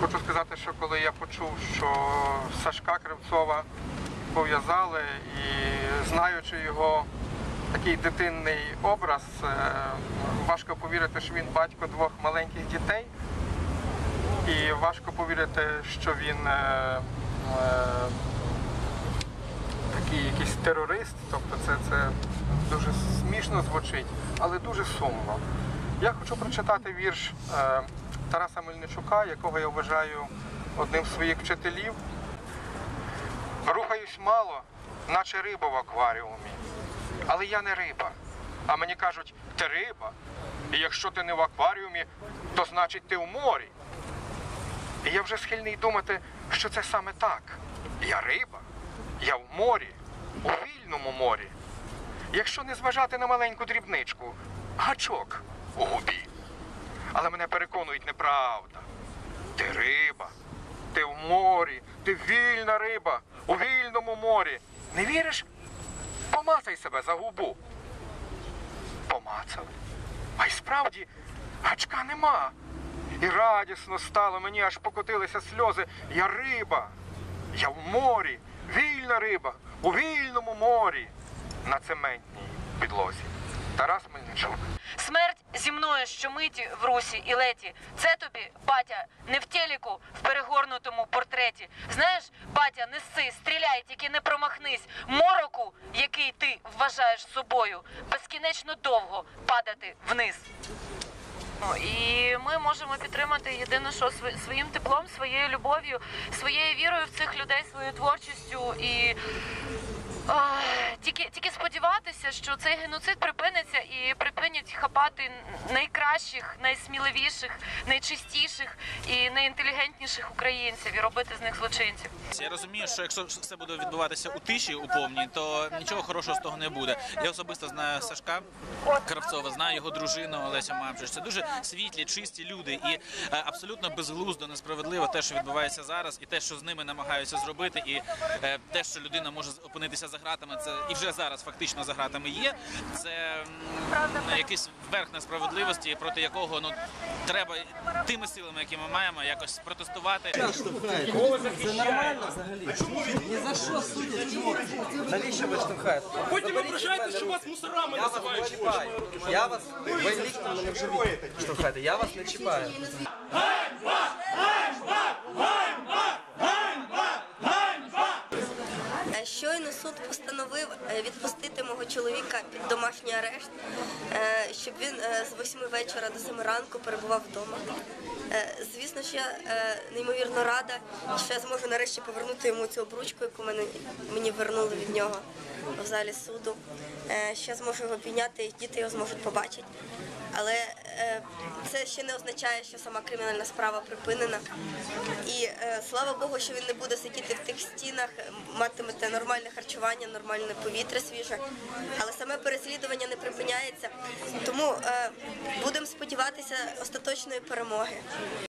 Хочу сказати, що коли я почув, що Сашка Кривцова пов'язали і знаючи його такий дитинний образ, е, важко повірити, що він батько двох маленьких дітей. І важко повірити, що він е, е, такий якийсь терорист. Тобто це, це дуже смішно звучить, але дуже сумно. Я хочу прочитати вірш е, Тараса Мельничука, якого я вважаю одним з своїх вчителів. Рухаюсь мало, наче риба в акваріумі. Але я не риба. А мені кажуть, ти риба. І якщо ти не в акваріумі, то значить ти в морі. І я вже схильний думати, що це саме так. Я риба, я в морі, у вільному морі. Якщо не зважати на маленьку дрібничку, гачок у губі. Але мене переконують неправда. Ти риба, ти в морі, ти вільна риба, у вільному морі. Не віриш? Помацай себе за губу. Помацав. А й справді гачка нема. І радісно стало, мені аж покотилися сльози. Я риба, я в морі, вільна риба, у вільному морі, на цементній підлозі. Тарас Мельничук. Смерть зі мною щомиті в русі і леті. Це тобі, батя, не в телеку, в перегорнутому портреті. Знаєш, батя, неси, стріляй, тільки не промахнись. Мороку, який ти вважаєш собою, безкінечно довго падати вниз. Ну, І ми можемо підтримати єдине, що своїм теплом, своєю любов'ю, своєю вірою в цих людей, своєю творчістю і тільки, тільки сподіватися, що цей геноцид припиниться і припинять хапати найкращих, найсміливіших, найчистіших і найінтелігентніших українців і робити з них злочинців. Я розумію, що якщо все буде відбуватися у тиші у повній, то нічого хорошого з того не буде. Я особисто знаю Сашка Кравцова, знаю його дружину Олеся Мамчич. Це дуже світлі, чисті люди, і е, абсолютно безглуздо, несправедливо те, що відбувається зараз, і те, що з ними намагаються зробити, і е, те, що людина може опинитися за гратами, це і вже зараз фактично за гратами є. Це якийсь верх несправедливості, проти якого ну треба тими силами, які ми маємо, якось протестувати. Це нормально взагалі? Чому Ні за що судять? Навіщо ви штовхаєте? Потім ви ображаєте, що вас мусорами Я вас не називають. Я вас, ви лічно вже штовхаєте. Я вас не чіпаю. Е, Щойно суд постановив е, відпустити мого чоловіка під домашній арешт, е, щоб він е, з 8 вечора до 7 ранку перебував вдома. Звісно, що я неймовірно рада, що я зможу нарешті повернути йому цю обручку, яку мені вернули від нього в залі суду. Е, я зможу його підняти, і діти його зможуть побачити. Але це ще не означає, що сама кримінальна справа припинена. І е, слава Богу, що він не буде сидіти в тих стінах, матиме матимете нормальне харчування, нормальне повітря свіже. Але саме переслідування не припиняється. Тому е, будемо сподіватися остаточної перемоги.